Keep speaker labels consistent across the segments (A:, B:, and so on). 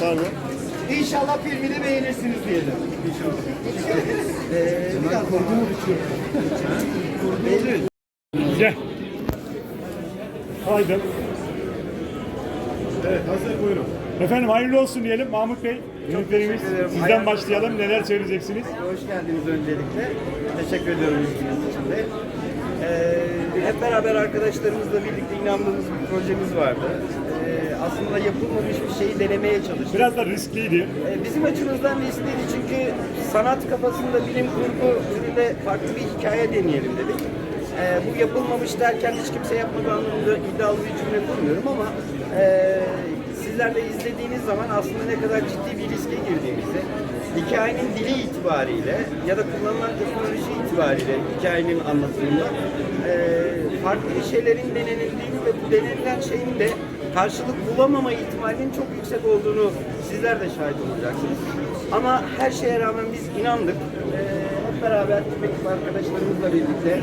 A: Pardon.
B: İnşallah filmini beğenirsiniz diyelim. İnşallah. ee, biraz
C: Gel. Haydi.
A: Evet hazır buyurun.
C: Efendim hayırlı olsun diyelim Mahmut Bey.
B: Ederim.
C: Sizden
B: Hayırlı
C: başlayalım. Neler söyleyeceksiniz?
B: Hoş geldiniz öncelikle. Teşekkür ediyorum ilginiz için de. Ee, hep beraber arkadaşlarımızla birlikte inandığımız bir projemiz vardı. Aslında yapılmamış bir şeyi denemeye çalıştık.
C: Biraz da riskliydi.
B: Ee, Bizim açımızdan riskliydi çünkü sanat kafasında bilim kurgu türünde farklı bir hikaye deneyelim dedik. Ee, bu yapılmamış derken hiç kimse yapmadığı anlamında iddialı bir cümle kurmuyorum ama e, sizler de izlediğiniz zaman aslında ne kadar ciddi bir riske girdiğimizi, hikayenin dili itibariyle ya da kullanılan teknoloji itibariyle hikayenin anlatımında e, farklı şeylerin denenildiğini ve bu denenilen şeyin de karşılık bulamama ihtimalinin çok yüksek olduğunu sizler de şahit olacaksınız. Ama her şeye rağmen biz inandık. Ee, hep beraber ekip arkadaşlarımızla birlikte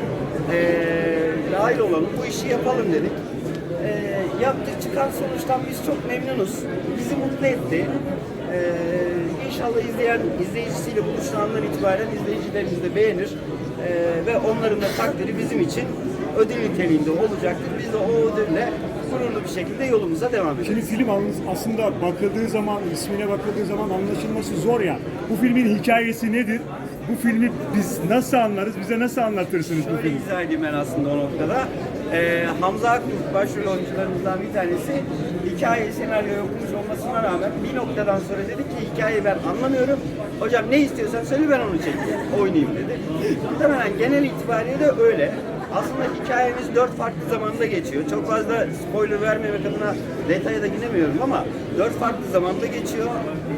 B: ee, dahil olalım, bu işi yapalım dedik. Ee, yaptık çıkan sonuçtan biz çok memnunuz. Bizi mutlu etti. Ee, inşallah izleyen izleyicisiyle buluştuğu andan itibaren izleyicilerimiz de beğenir. Ee, ve onların da takdiri bizim için ödül niteliğinde olacaktır. Biz de o ödülle gururlu bir şekilde yolumuza devam ederiz.
C: Şimdi film aslında bakıldığı zaman, ismine bakıldığı zaman anlaşılması zor ya. Bu filmin hikayesi nedir? Bu filmi biz nasıl anlarız? Bize nasıl anlatırsınız bu
B: Şöyle
C: filmi?
B: izah edeyim ben aslında o noktada. Ee, Hamza Akkurt başrol oyuncularımızdan bir tanesi hikaye senaryo okumuş olmasına rağmen bir noktadan sonra dedi ki hikayeyi ben anlamıyorum. Hocam ne istiyorsan söyle ben onu çekeyim, oynayayım dedi. Muhtemelen genel itibariyle de öyle. Aslında hikayemiz dört farklı zamanda geçiyor. Çok fazla spoiler vermemek adına detaya da giremiyorum ama dört farklı zamanda geçiyor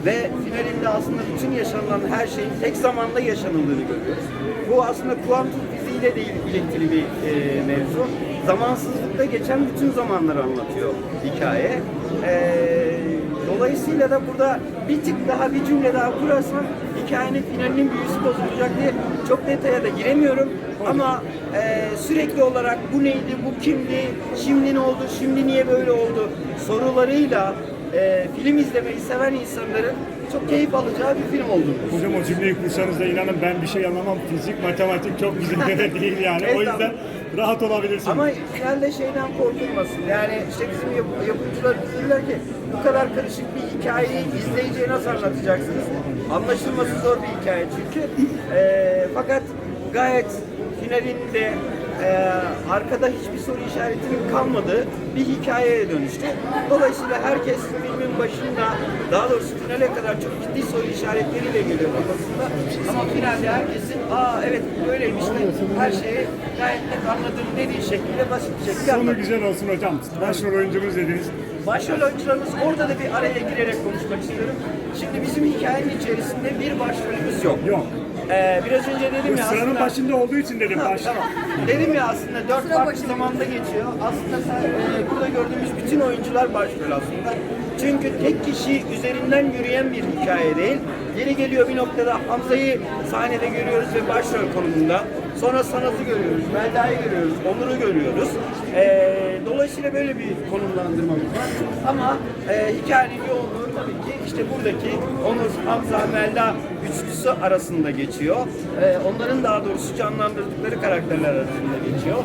B: ve finalinde aslında bütün yaşanılan her şeyin tek zamanda yaşanıldığını görüyoruz. Bu aslında kuantum fiziğiyle de ilintili bir e, mevzu. Zamansızlıkta geçen bütün zamanları anlatıyor hikaye. E, dolayısıyla da burada bir tık daha bir cümle daha kurarsan hikayenin finalinin büyüsü bozulacak diye çok detaya da giremiyorum. Ama e, sürekli olarak bu neydi, bu kimdi, şimdi ne oldu, şimdi niye böyle oldu sorularıyla e, film izlemeyi seven insanların çok keyif alacağı bir film olduğunu
C: Hocam o cümleyi kursanız da inanın ben bir şey anlamam. Fizik, matematik çok bizim de değil yani. O yüzden rahat olabilirsiniz.
B: Ama finalde şeyden korkulmasın. Yani işte bizim yap- yapımcılar diyorlar ki bu kadar karışık bir hikayeyi izleyiciye nasıl anlatacaksınız? Anlaşılması zor bir hikaye çünkü. Ee, fakat gayet finalinde e, arkada hiçbir soru işaretinin kalmadığı bir hikayeye dönüştü. Dolayısıyla herkes başında daha doğrusu finale kadar çok ciddi soru işaretleriyle geliyor kafasında. Ama finalde herkesin aa evet böyleymiş de her şeyi gayet net anladığım dediği şekilde basit bir şekilde
C: Sonu güzel olsun hocam. Başrol oyuncumuz dediniz.
B: Başrol oyuncularımız orada da bir araya girerek konuşmak istiyorum. Şimdi bizim hikayenin içerisinde bir başrolümüz yok.
C: Yok.
B: Ee, biraz önce dedim ya
C: Sıranın
B: aslında...
C: başında olduğu için dedim
B: Ha,
C: başrol.
B: tamam. Dedim ya aslında dört farklı zamanda geçiyor. Aslında sen, e, burada gördüğümüz bütün oyuncular başrol aslında. Çünkü tek kişi üzerinden yürüyen bir hikaye değil. Yeri geliyor bir noktada Hamza'yı sahnede görüyoruz ve başrol konumunda. Sonra Sanat'ı görüyoruz, Melda'yı görüyoruz, Onur'u görüyoruz. E, dolayısıyla böyle bir konumlandırmamız var. Ama e, hikayenin yoğunluğu tabii ki işte buradaki Onur, Hamza, Melda üçlüsü arasında geçiyor. E, onların daha doğrusu canlandırdıkları karakterler arasında geçiyor.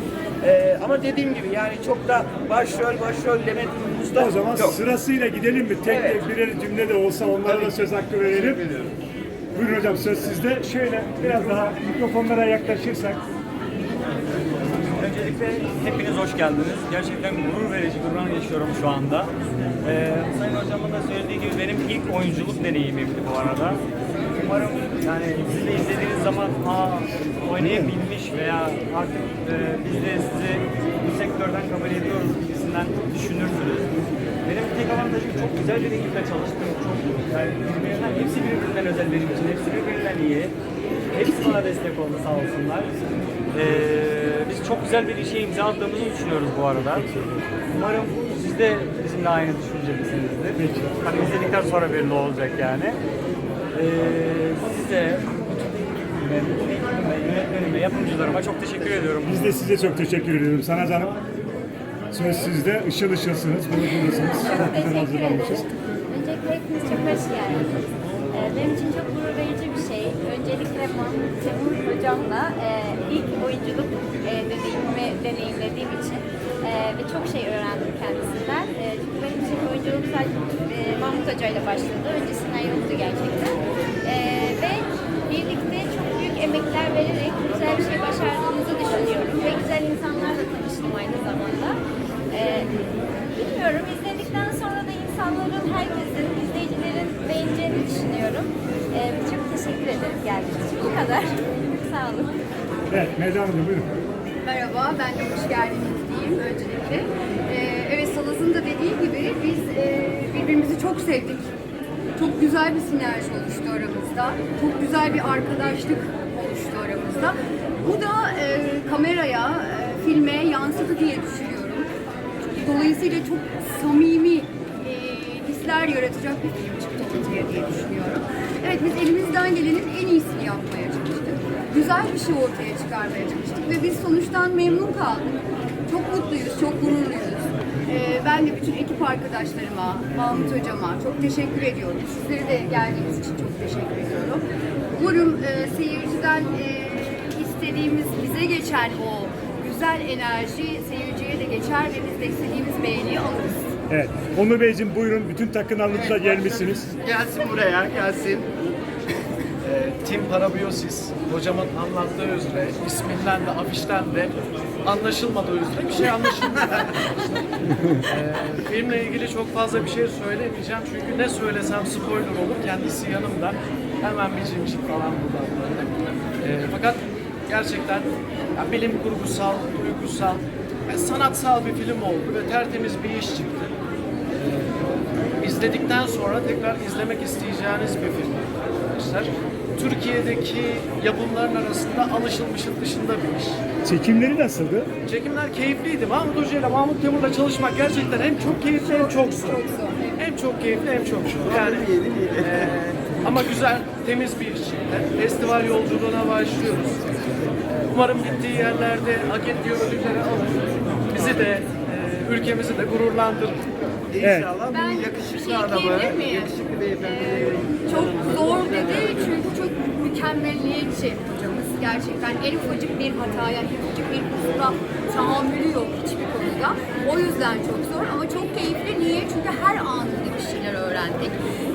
B: E, ama dediğim gibi yani çok da başrol başrol deme durumumuzda
C: O zaman
B: yok.
C: sırasıyla gidelim mi? Tek
B: Evet.
C: tek birer cümle de olsa onlara
B: Tabii
C: da söz hakkı verelim. Buyurun hocam söz sizde. Şöyle biraz daha mikrofonlara yaklaşırsak.
D: Öncelikle hepiniz hoş geldiniz. Gerçekten gurur verici bir an yaşıyorum şu anda. Ee, Sayın Hocam'ın da söylediği gibi benim ilk oyunculuk deneyimimdi bu arada. Umarım yani siz de izlediğiniz zaman Aa, oynayabilmiş veya artık e, biz de sizi bu sektörden kabul ediyoruz gibisinden düşünürsünüz. Benim tek avantajım çok güzel bir ekiple çalıştım. Çok yani birbirinden, hepsi birbirinden özel benim için. Hepsi birbirinden iyi. Hepsi bana destek oldu sağ olsunlar. Ee, biz çok güzel bir işe imza attığımızı düşünüyoruz bu arada. Umarım siz de bizimle aynı düşüncelisinizdir. Hani izledikten sonra belli olacak yani. Ee, size, yönetmenime, yapımcılarıma çok teşekkür ediyorum.
C: Biz de size çok teşekkür ediyorum. Sana canım. Söz sizde. Işıl ışılsınız. Bunu buradasınız. Çok güzel hazırlanmışız.
E: Öncelikle
A: hepiniz çok hoş geldiniz. Ee, benim için çok gurur verici bir şey. Öncelikle Cemur hocamla e, ilk oyunculuk e, deneyimimi deneyimlediğim için e, ve çok şey öğrendim kendisinden. E, çünkü benim için oyunculuk sadece e, Mahmut Hoca ile başladı. Öncesinden yoktu gerçekten. E, ve birlikte çok büyük emekler vererek güzel bir şey başardığımızı düşünüyorum. Ve güzel insanlarla tanıştım aynı zamanda. E, bilmiyorum, izledikten sonra da insanların, herkesin, izleyicilerin beğeneceğini düşünüyorum. E, çok teşekkür ederim geldiğiniz için. Bu kadar. Sağ olun.
C: Evet, Melda Hanım buyurun.
E: Merhaba, ben de hoş geldiniz diyeyim öncelikle. Ee, evet, Salaz'ın da dediği gibi biz e, birbirimizi çok sevdik. Çok güzel bir sinerji oluştu aramızda. Çok güzel bir arkadaşlık oluştu aramızda. Bu da e, kameraya, e, filme yansıdı diye düşünüyorum. Dolayısıyla çok samimi e, hisler yaratacak bir film çıktı ortaya diye düşünüyorum. Evet biz elimizden gelenin en iyisini yapmaya çalıştık. Güzel bir şey ortaya çıkarmaya çalıştık ve biz sonuçtan memnun kaldık. Çok mutluyuz, çok gururluyuz. E, ben de bütün ekip arkadaşlarıma, Mahmut hocama çok teşekkür ediyorum. Sizlere de geldiğiniz için çok teşekkür ediyorum. Umarım e, seyirciden e, istediğimiz, bize geçen o güzel enerji seyirciye de geçer ve biz de istediğimiz beğeniyi alırız.
C: Evet, Onur Beyciğim buyurun. Bütün takınalınızla gelmişsiniz.
B: Gelsin buraya, gelsin.
F: e, Tim Parabiyosis hocamın anlattığı üzere isminden de afişten de anlaşılmadığı üzere bir şey anlaşılmıyor. e, filmle ilgili çok fazla bir şey söylemeyeceğim çünkü ne söylesem spoiler olur. Kendisi yanımda. Hemen bir cimcik falan buradan böyle. E, fakat gerçekten ya, bilim kurgusal, duygusal, ve sanatsal bir film oldu ve tertemiz bir iş çıktı. E, izledikten sonra tekrar izlemek isteyeceğiniz bir film arkadaşlar. Türkiye'deki yapımların arasında alışılmışın dışında bir iş.
C: Çekimleri nasıldı?
F: Çekimler keyifliydi. Mahmut Hoca ile Mahmut Temur'la çalışmak gerçekten hem çok keyifli hem çok zor. Hem çok keyifli hem çok zor. Yani eee, ama güzel, temiz bir çıktı. Festival yolculuğuna başlıyoruz. Umarım gittiği yerlerde hak ettiği ödülleri alır. Bizi de, eee, ülkemizi de gururlandırır.
B: İnşallah
E: Ben
B: bu yakışıklı
E: şey
B: adamı, yakışıklı beyefendi.
E: Ee, çok zor dedi çünkü çok mükemmelliyetçi hocamız. Gerçekten en ufacık bir hataya, en ufacık bir kusura tahammülü yok hiçbir konuda. O yüzden çok zor ama çok keyifli. Niye? Çünkü her anında bir şeyler öğrendik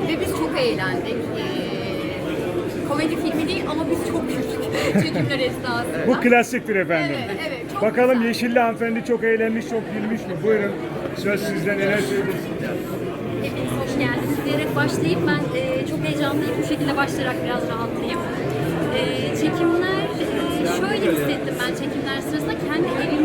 E: ve biz çok eğlendik. Ee, komedi filmi değil ama biz çok güldük çekimler esnasında.
C: Bu klasiktir efendim.
E: Evet, evet, çok
C: Bakalım
E: güzel.
C: Yeşilli hanımefendi çok eğlenmiş, çok gülmüş mü? Buyurun. Söz sizden neler söylüyorsunuz?
G: Hepiniz hoş geldiniz diyerek başlayayım. Ben e, çok heyecanlıyım. Bu şekilde başlayarak biraz rahatlayayım. E, çekimler, e, şöyle hissettim ben çekimler sırasında kendi evimdeymişim.